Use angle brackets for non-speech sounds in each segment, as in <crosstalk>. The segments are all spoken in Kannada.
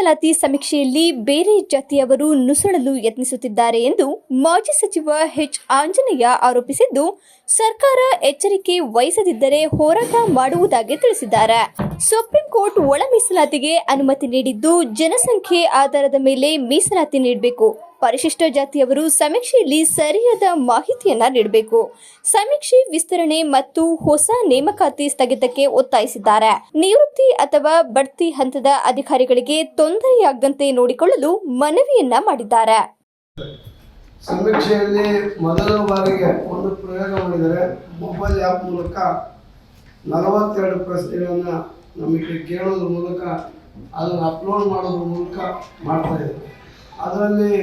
ಮೀಸಲಾತಿ ಸಮೀಕ್ಷೆಯಲ್ಲಿ ಬೇರೆ ಜಾತಿಯವರು ನುಸುಳಲು ಯತ್ನಿಸುತ್ತಿದ್ದಾರೆ ಎಂದು ಮಾಜಿ ಸಚಿವ ಎಚ್ ಆಂಜನೇಯ ಆರೋಪಿಸಿದ್ದು, ಸರ್ಕಾರ ಎಚ್ಚರಿಕೆ ವಹಿಸದಿದ್ದರೆ ಹೋರಾಟ ಮಾಡುವುದಾಗಿ ತಿಳಿಸಿದ್ದಾರೆ. ಸುಪ್ರೀಂ ಕೋರ್ಟ್ ಒಳ ಮೀಸಲಾತಿಗೆ ಅನುಮತಿ ನೀಡಿದ್ದು, ಜನಸಂಖ್ಯೆ ಆಧಾರದ ಮೇಲೆ ಮೀಸಲಾತಿ ನೀಡಬೇಕು. ಪರಿಶಿಷ್ಟ ಜಾತಿಯವರು ಸಮೀಕ್ಷೆಯಲ್ಲಿ ಸರಿಯಾದ ಮಾಹಿತಿಯನ್ನ ನೀಡಬೇಕು. ಸಮೀಕ್ಷೆ, ವಿಸ್ತರಣೆ ಮತ್ತು ಹೊಸ ನೇಮಕಾತಿ ಸ್ಥಗಿತಕ್ಕೆ ಒತ್ತಾಯಿಸಿದ್ದಾರೆ. ನಿವೃತ್ತಿ ಅಥವಾ ಬಡ್ತಿ ಹಂತದ ಅಧಿಕಾರಿಗಳಿಗೆ ತೊಂದರೆಯಾಗದಂತೆ ನೋಡಿಕೊಳ್ಳಲು ಮನವಿಯನ್ನ ಮಾಡಿದ್ದಾರೆ. ಸಮೀಕ್ಷೆಯಲ್ಲಿ ಮೊದಲ ಬಾರಿಗೆ ಒಂದು ಪ್ರಯೋಗ ಮಾಡಿದರೆ ಮೊಬೈಲ್ ಆ್ಯಪ್ ಮೂಲಕ ನಲವತ್ತೆರಡು ಪ್ರಶ್ನೆಗಳನ್ನು ನಮಗೆ ಕೇಳೋದ್ರ ಮೂಲಕ, ಅದನ್ನು ಅಪ್ಲೋಡ್ ಮಾಡೋದ್ರ ಮೂಲಕ ಮಾಡ್ತಾ ಇದ್ದಾರೆ ಅದರಲ್ಲಿ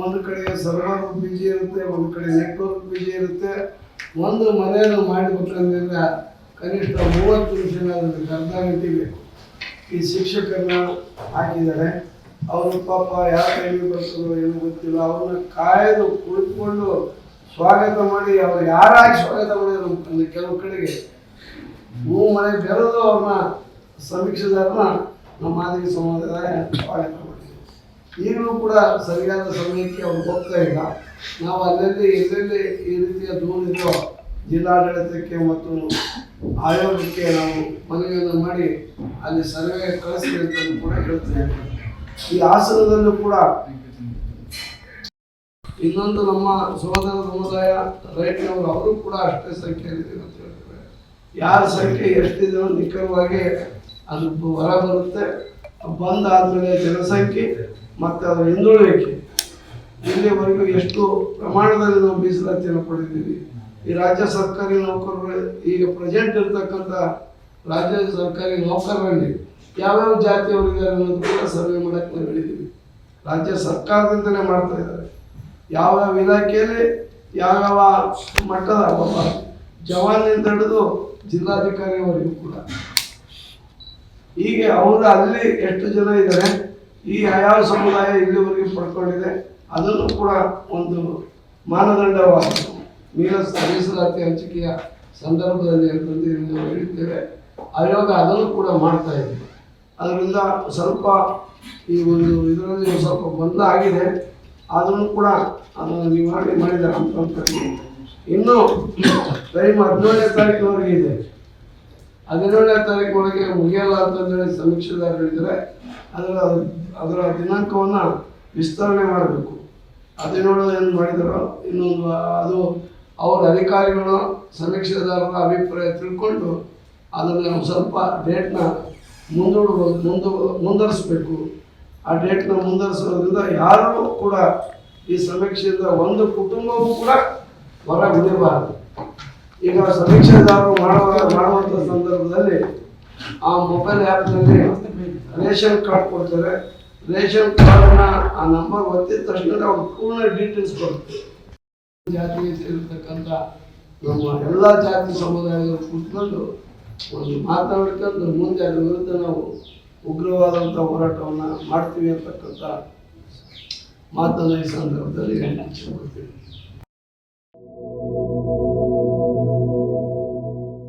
ಒಂದು ಕಡೆ ಸರ್ವರ್ ಬಿಜಿ ಇರುತ್ತೆ, ಒಂದು ಕಡೆ ನೆಟ್ವರ್ಕ್ ಬಿಜಿ ಇರುತ್ತೆ. ಒಂದು ಮನೆಯನ್ನು ಮಾಡಬೇಕಂದ್ರೆ ಕನಿಷ್ಠ ಮೂವತ್ತು ನಿಮಿಷ ಗಂಟೆ ಬೇಕು. ಈ ಶಿಕ್ಷಕರನ್ನ ಹಾಕಿದ್ದಾರೆ. ಅವರು ಪಾಪ ಯಾವ ಟೈಮಿಗೆ ಬರ್ತಾರೋ ಏನು ಗೊತ್ತಿಲ್ಲ. ಅವ್ರನ್ನ ಕಾಯ್ದು ಕುಳಿತುಕೊಂಡು ಸ್ವಾಗತ ಮಾಡಿ, ಅವ್ರು ಯಾರಾಗಿ ಸ್ವಾಗತ ಮಾಡಿದ್ರು ಅಂದ್ರೆ ಕೆಲವು ಕಡೆಗೆ ಮೂ ಮನೆ ಬೆರೆದು ಅವ್ರನ್ನ ಸಮೀಕ್ಷೆದಾರನ ನಮ್ಮ ಮಾದರಿ ಸಮಾಜದ ಸ್ವಾಗತ ಈಗಲೂ ಕೂಡ ಸರಿಯಾದ ಸಮಯಕ್ಕೆ ಅವ್ರು ಹೋಗ್ತಾ ಇಲ್ಲ. ನಾವು ಅಲ್ಲಲ್ಲಿ, ಎಲ್ಲೆಲ್ಲಿ ಈ ರೀತಿಯ ದೂರಿದ್ದೋ ಜಿಲ್ಲಾಡಳಿತಕ್ಕೆ ಮತ್ತು ಆಯೋಗಕ್ಕೆ ನಾವು ಮನವಿಯನ್ನು ಮಾಡಿ ಅಲ್ಲಿ ಸರ್ವೆ ಕಳಿಸ್ತೀವಿ ಅಂತ ಕೂಡ ಹೇಳ್ತೇನೆ ಈ ಹಾಸನದಲ್ಲೂ ಕೂಡ ಇನ್ನೊಂದು ನಮ್ಮ ಸಹೋದರ ಸಮುದಾಯ ರೈತನವರು ಅವರು ಕೂಡ ಅಷ್ಟೇ ಸಂಖ್ಯೆಯಲ್ಲಿ ಅಂತ ಹೇಳ್ತಾರೆ. ಯಾರ ಸಂಖ್ಯೆ ಎಷ್ಟಿದೆಯೋ ನಿಖರವಾಗಿ ಅದು ಹೊರ ಬರುತ್ತೆ ಬಂದಾದ್ಮೇಲೆ ಜನಸಂಖ್ಯೆ ಮತ್ತು ಅದರ ಹಿಂದುಳಿಕೆ ಇಲ್ಲಿವರೆಗೂ ಎಷ್ಟು ಪ್ರಮಾಣದಲ್ಲಿ ನಾವು ಮೀಸಲಾತಿಯನ್ನು ಪಡೆದಿದ್ದೀವಿ. ಈ ರಾಜ್ಯ ಸರ್ಕಾರಿ ನೌಕರರು, ಈಗ ಪ್ರೆಸೆಂಟ್ ಇರ್ತಕ್ಕಂಥ ರಾಜ್ಯ ಸರ್ಕಾರಿ ನೌಕರರಲ್ಲಿ ಯಾವ್ಯಾವ ಜಾತಿಯವರಿದ್ದಾರೆ ಅನ್ನೋದು ಕೂಡ ಸರ್ವೆ ಮಾಡಕ್ಕೆ ನಾವು ಹೇಳಿದ್ದೀವಿ. ರಾಜ್ಯ ಸರ್ಕಾರದಿಂದಲೇ ಮಾಡ್ತಾ ಇದ್ದಾರೆ. ಯಾವ್ಯಾವ ಇಲಾಖೆಯಲ್ಲಿ ಯಾವ್ಯಾವ ಮಟ್ಟದ, ಒಬ್ಬ ಜವಾನಿಂದ ಹಿಡಿದು ಜಿಲ್ಲಾಧಿಕಾರಿಯವರೆಗೂ ಕೂಡ. ಹೀಗೆ ಅವರು ಅಲ್ಲಿ ಎಷ್ಟು ಜನ ಇದ್ದಾರೆ? ಈ ಯಾವ ಸಮುದಾಯ ಇಲ್ಲಿವರೆಗೆ ಪಡ್ಕೊಂಡಿದೆ, ಅದನ್ನು ಕೂಡ ಒಂದು ಮಾನದಂಡವಾಗಿ ಮೀರಸ್ ಮೀಸಲಾತಿ ಹಂಚಿಕೆಯ ಸಂದರ್ಭದಲ್ಲಿ ನಾವು ಹೇಳಿದ್ದೇವೆ, ಆಯೋಗ ಅದನ್ನು ಕೂಡ ಮಾಡ್ತಾ ಇದೆ. ಅದರಿಂದ ಸ್ವಲ್ಪ ಈ ಒಂದು ಇದರಲ್ಲಿ ಸ್ವಲ್ಪ ಬಂದ ಆಗಿದೆ, ಅದನ್ನು ಕೂಡ ಅದನ್ನು ನಿವಾರಣೆ ಮಾಡಿದ್ದಾರೆ ಅಂತ. ಇನ್ನು <clears throat> ಟೈಮ್ ಹದಿನೇಳನೇ ತಾರೀಕಿನವರೆಗೆ ಇದೆ. ಹದಿನೇಳನೇ ತಾರೀಕಿನೊಳಗೆ ಮುಗಿಯಲ್ಲ ಅಂತಂದೇಳಿ ಸಮೀಕ್ಷೆದಾರರು ಹೇಳಿದರೆ ಅದರ ಅದರ ದಿನಾಂಕವನ್ನು ವಿಸ್ತರಣೆ ಮಾಡಬೇಕು. ಹದಿನೇಳು ಏನು ಮಾಡಿದರು ಇನ್ನೊಂದು, ಅದು ಅವರ ಅಧಿಕಾರಿಗಳು ಸಮೀಕ್ಷೆದಾರರ ಅಭಿಪ್ರಾಯ ತಿಳ್ಕೊಂಡು ಅದನ್ನು ಸ್ವಲ್ಪ ಡೇಟ್ನ ಮುಂದೂಡುವ ಮುಂದು ಮುಂದರಿಸಬೇಕು ಆ ಡೇಟ್ನ ಮುಂದುವರಿಸೋದ್ರಿಂದ ಯಾರೂ ಕೂಡ ಈ ಸಮೀಕ್ಷೆಯಿಂದ ಒಂದು ಕುಟುಂಬವೂ ಕೂಡ ಹೊರ ಈಗ ಸಮೀಕ್ಷೆದಾರರು ಮಾಡುವ ಮಾಡುವಂಥ ಸಂದರ್ಭದಲ್ಲಿ ಆ ಮೊಬೈಲ್ ಆ್ಯಪ್ನಲ್ಲಿ ರೇಷನ್ ಕಾರ್ಡ್ ಕೊಡ್ತಾರೆ. ರೇಷನ್ ಕಾರ್ಡ್ನ ಆ ನಂಬರ್ ಒತ್ತಿದ ತಕ್ಷಣ ಅವ್ರು ಪೂರ್ಣ ಡೀಟೇಲ್ಸ್ ಕೊಡ್ತಾರೆ. ಜಾತಿಗೆ ಸೇರಿರ್ತಕ್ಕಂಥ ನಮ್ಮ ಎಲ್ಲ ಜಾತಿ ಸಮುದಾಯಗಳು ಕೂತ್ಕೊಂಡು ಒಂದು ಮಾತನಾಡ್ಕೊಂಡು ಮುಂದೆ ಅದರ ವಿರುದ್ಧ ನಾವು ಉಗ್ರವಾದಂಥ ಹೋರಾಟವನ್ನು ಮಾಡ್ತೀವಿ ಅಂತಕ್ಕಂಥ ಮಾತನ್ನು ಈ ಸಂದರ್ಭದಲ್ಲಿ ಇಷ್ಟಪಡ್ತೀನಿ